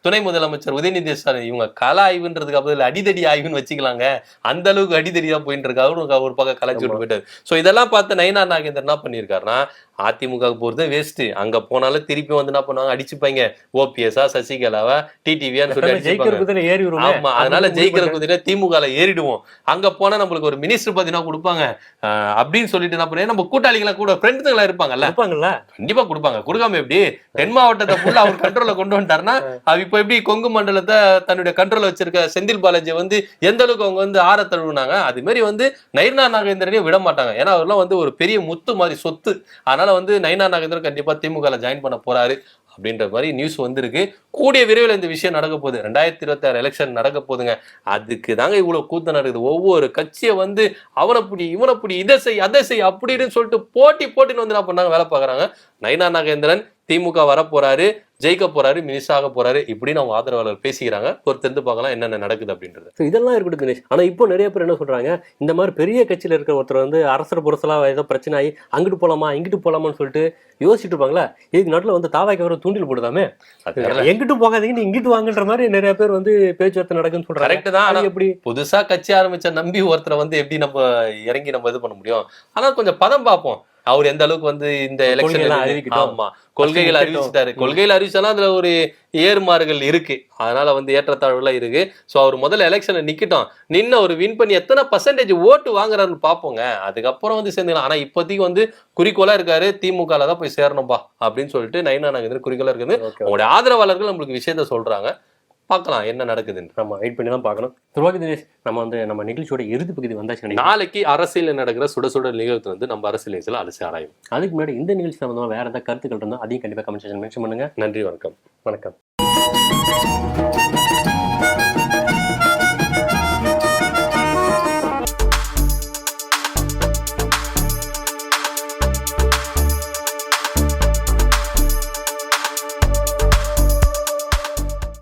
துணை முதலமைச்சர் உதயநிதி ஸ்டாலின் இவங்க கல ஆய்வுன்றதுக்கு பதில் அடிதடி ஆய்வுன்னு வச்சுக்கலாங்க. அந்த அளவுக்கு அடிதடி தான் போயிட்டு இருக்கு அவரும் ஒரு பக்கம் கலாய்ச்சி விட்டு போயிட்டாரு. சோ இதெல்லாம் பார்த்து நயினார் நாகேந்தர் என்ன பண்ணியிருக்காருன்னா அதிமுக போறது வேஸ்ட் அங்க போனாலும் திருப்பி வந்து என்ன பண்ணுவாங்க? அடிச்சுப்பாங்க. ஓபிஎஸ்ஆ சசிகலாவா டிடிவியான்னு சொல்லி அடிச்சுப்பாங்க. ஜெயிக்கிறதுல ஏறி வருமே ஆமா அதனால ஜெயிக்கிற குதிரை திமுகல ஏறிடுவோம். அங்க போனா நம்மளுக்கு ஒரு மினிஸ்டர் பாத்தீங்கன்னா கொடுப்பாங்க? அப்படின்னு சொல்லிட்டு என்ன பண்ணி நம்ம கூட்டாளிகளா கூட ஃப்ரெண்ட்ஸுங்களா இருப்பாங்கல்ல? இருப்பாங்கல்ல? கண்டிப்பா கொடுப்பாங்க. கொடுக்காம எப்படி? தென் மாவட்டத்தை ஃபுல்லா அவர் கண்ட்ரோல்ல கொண்டு வந்துட்டாருன்னா அது இப்ப எப்படி கொங்கு மண்டலத்தை தன்னுடைய கண்ட்ரோல்ல வச்சிருக்க செந்தில் பாலாஜி வந்து எந்த அளவுக்கு அவங்க வந்து ஆற தழுவுனாங்க அது மாதிரி வந்து நயினா நாகேந்திரனையும் விட மாட்டாங்க. ஏன்னா அவர்லாம் வந்து ஒரு பெரிய முத்து மாதிரி சொத்து. அதனால வந்து நயனா நாகேந்திரன் கண்டிப்பா திமுகல ஜாயின் பண்ண போறாரு அப்படின்ற மாதிரி நியூஸ் வந்திருக்கு. கூடிய விரைவில் இந்த விஷயம் நடக்க போகுது. ரெண்டாயிரத்தி இருபத்தி ஆறு எலெக்ஷன் நடக்க போகுதுங்க. அதுக்கு தாங்க இவ்வளோ கூத்த நடக்குது. ஒவ்வொரு கட்சியை வந்து அவனை பிடி இவனை பிடி இதை செய் அதை செய் அப்படின்னு சொல்லிட்டு போட்டி போட்டின்னு வந்து என்ன பண்ணாங்க? வேலை பார்க்குறாங்க. நயனா நாகேந்திரன் திமுக வரப்போறாரு. ஜெயிக்க போறாரு மினிஸ்டர் ஆக போறாரு இப்படின்னு அவங்க ஆதரவாளர் பேசிக்கிறாங்க. பொறுத்திருந்து பார்க்கலாம் என்னென்ன நடக்குது அப்படின்றது. இதெல்லாம் இருக்கட்டும் தினேஷ் ஆனா இப்போ நிறைய பேர் என்ன சொல்றாங்க? இந்த மாதிரி பெரிய கட்சியில இருக்கிற ஒருத்தர் வந்து அரசர் புரசலா ஏதோ பிரச்சனை ஆகி அங்கிட்டு போலாமா இங்கிட்டு போலாமான்னு சொல்லிட்டு யோசிச்சுட்டு இருப்பாங்களா? இதுக்கு நடுவில் வந்து தாவாய்க்கு வர தூண்டில் போடுதாமே? அது தெரியல. எங்கிட்டு போகாதீங்க நீ இங்கிட்டு வாங்கன்ற மாதிரி நிறைய பேர் வந்து பேச்சுவார்த்தை நடக்குன்னு சொல்றாங்க. கரெக்ட் தான். எப்படி? புதுசா கட்சி ஆரம்பிச்ச நம்பி ஒருத்தரை வந்து எப்படி நம்ம இறங்கி நம்ம இது பண்ண முடியும்? ஆனா கொஞ்சம் பதம் பார்ப்போம். அவர் எந்த அளவுக்கு வந்து இந்த எலெக்ஷன். ஆமா. கொள்கைகள். அறிவிச்சிட்டாரு. கொள்கைகள் அறிவிச்சாலும் அதுல ஒரு ஏறுமாறுகள் இருக்கு. அதனால வந்து ஏற்றத்தாழ்வுலாம் இருக்கு. சோ அவர் முதல்ல எலெக்ஷன்ல நிக்கட்டும். நின்னு அவர் வின் பண்ணி எத்தனை பர்சன்டேஜ் ஓட்டு வாங்குறாருன்னு பாப்போங்க. அதுக்கப்புறம் வந்து சேர்ந்துக்கலாம். ஆனா இப்போதைக்கு வந்து குறிக்கோளா இருக்காரு. திமுக தான் போய் சேரணும்பா அப்படின்னு சொல்லிட்டு நைனா நாகேந்திரன் குறிக்கோளா இருக்குது. ஓகே. அவங்களுடைய ஆதரவாளர்கள் நம்மளுக்கு விஷயத்த சொல்றாங்க. பார்க்கலாம் என்ன நடக்குதுன்னு நம்ம வெயிட் பண்ணி தான் பார்க்கணும். ஓகே தினேஷ் நம்ம வந்து நம்ம நிகழ்ச்சியோட இறுதி பகுதி வந்தாச்சு நாளைக்கு அரசியல் நடக்கிற சுட சுட நிகழ்வு வந்து நம்ம அரசியல் நிகழ்ச்சியில் அலசி ஆராயும். அதுக்கு முன்னாடி இந்த நிகழ்ச்சி சம்பந்தமா வேற ஏதாவது கருத்துக்கள் இருந்தால் அதையும் கண்டிப்பாக கமெண்ட் செக்ஷன் மென்ஷன் பண்ணுங்க. நன்றி வணக்கம். வணக்கம்.